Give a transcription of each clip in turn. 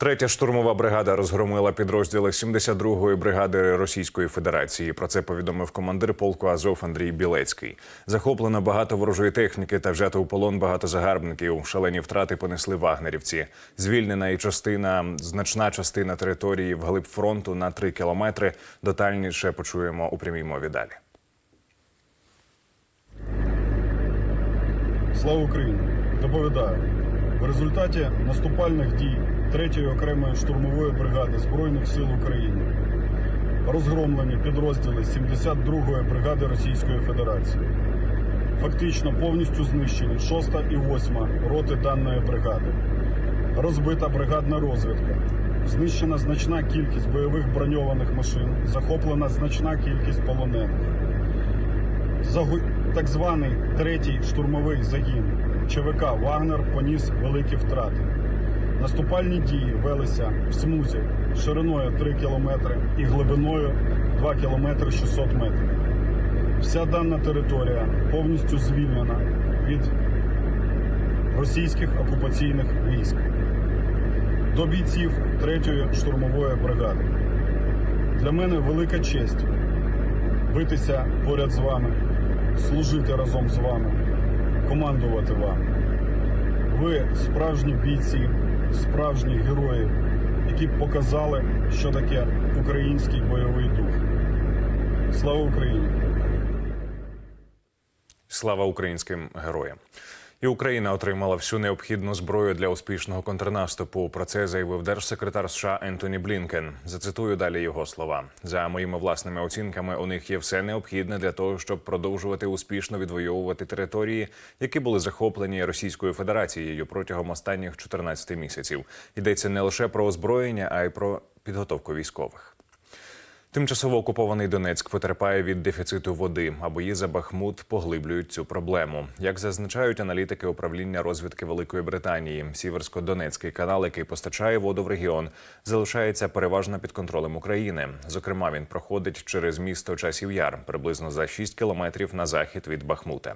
Третя штурмова бригада розгромила підрозділи 72-ї бригади Російської Федерації. Про це повідомив командир полку Азов Андрій Білецький. Захоплено багато ворожої техніки та взято у полон багато загарбників. Шалені втрати понесли вагнерівці. Звільнена і частина, значна частина території вглиб фронту на 3 кілометри. Детальніше почуємо у прямій мові далі. Слава Україні! Доповідаю. В результаті наступальних дій 3-ї окремої штурмової бригади Збройних сил України розгромлені підрозділи 72-ї бригади Російської Федерації. Фактично повністю знищені 6-та і 8 роти даної бригади. Розбита бригадна розвідка. Знищена значна кількість бойових броньованих машин, захоплена значна кількість полонених. Загу- Так званий третій штурмовий загін ЧВК Вагнер поніс великі втрати. Наступальні дії велися в смузі шириною 3 кілометри і глибиною 2 кілометри 600 метрів. Вся дана територія повністю звільнена від російських окупаційних військ. До бійців 3-ї штурмової бригади. Для мене велика честь битися поряд з вами, служити разом з вами, командувати вами. Ви справжні бійці, справжні герої, які показали, що таке український бойовий дух. Слава Україні! Слава українським героям. І Україна отримала всю необхідну зброю для успішного контрнаступу. Про це заявив держсекретар США Ентоні Блінкен. Зацитую далі його слова. За моїми власними оцінками, у них є все необхідне для того, щоб продовжувати успішно відвоювати території, які були захоплені Російською Федерацією протягом останніх 14 місяців. Йдеться не лише про озброєння, а й про підготовку військових. Тимчасово окупований Донецьк потерпає від дефіциту води, а бої за Бахмут поглиблюють цю проблему. Як зазначають аналітики управління розвідки Великої Британії, Сіверсько-Донецький канал, який постачає воду в регіон, залишається переважно під контролем України. Зокрема, він проходить через місто Часів Яр, приблизно за 6 кілометрів на захід від Бахмута.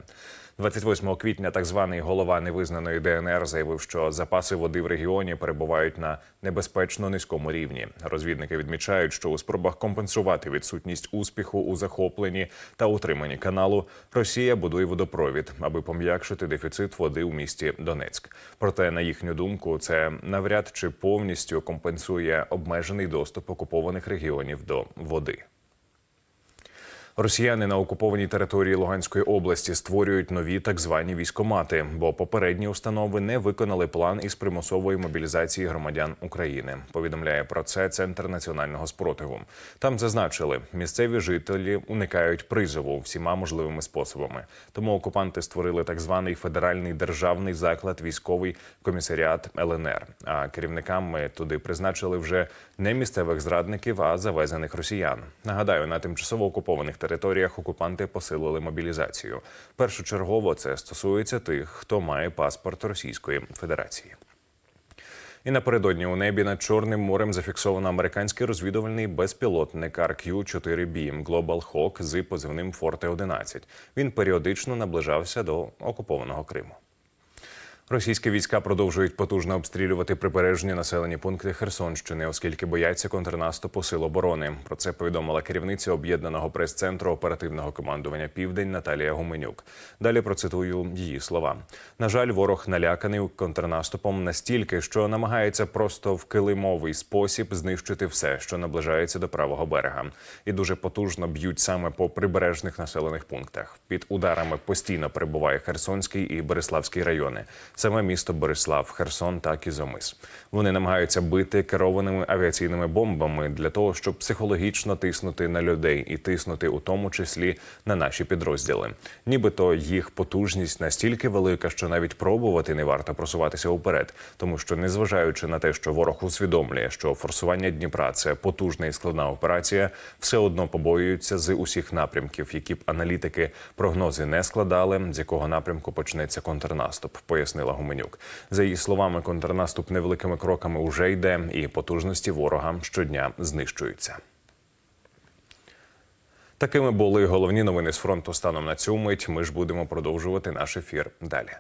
28 квітня так званий голова невизнаної ДНР заявив, що запаси води в регіоні перебувають на небезпечно низькому рівні. Розвідники відмічають, що у спробах компенсувати відсутність успіху у захопленні та утриманні каналу Росія будує водопровід, аби пом'якшити дефіцит води у місті Донецьк. Проте, на їхню думку, це навряд чи повністю компенсує обмежений доступ окупованих регіонів до води. Росіяни на окупованій території Луганської області створюють нові так звані військомати, бо попередні установи не виконали план із примусової мобілізації громадян України. Повідомляє про це Центр національного спротиву. Там зазначили, місцеві жителі уникають призову всіма можливими способами. Тому окупанти створили так званий федеральний державний заклад військовий комісаріат ЛНР. А керівниками туди призначили вже не місцевих зрадників, а завезених росіян. Нагадаю, на тимчасово окупованих територіях окупанти посилили мобілізацію. Першочергово це стосується тих, хто має паспорт Російської Федерації. І напередодні у небі над Чорним морем зафіксовано американський розвідувальний безпілотник RQ-4B Global Hawk з позивним Форте 11 Він періодично наближався до окупованого Криму. Російські війська продовжують потужно обстрілювати прибережні населені пункти Херсонщини, оскільки бояться контрнаступу сил оборони. Про це повідомила керівниця об'єднаного прес-центру оперативного командування Південь Наталія Гуменюк. Далі процитую її слова: на жаль, ворог наляканий контрнаступом настільки, що намагається просто в килимовий спосіб знищити все, що наближається до правого берега, і дуже потужно б'ють саме по прибережних населених пунктах. Під ударами постійно перебуває Херсонський і Береславський райони саме місто Борислав, Херсон та Кізомис. Вони намагаються бити керованими авіаційними бомбами для того, щоб психологічно тиснути на людей і тиснути у тому числі на наші підрозділи. Нібито їх потужність настільки велика, що навіть пробувати не варто просуватися уперед, тому що, незважаючи на те, що ворог усвідомлює, що форсування Дніпра це потужна і складна операція, все одно побоюються з усіх напрямків, які б аналітики прогнози не складали, з якого напрямку почнеться контрнаступ, пояснила Гуменюк. За її словами, контрнаступ невеликими кроками уже йде, і потужності ворога щодня знищуються. Такими були головні новини з фронту станом на цю мить. Ми ж будемо продовжувати наш ефір далі.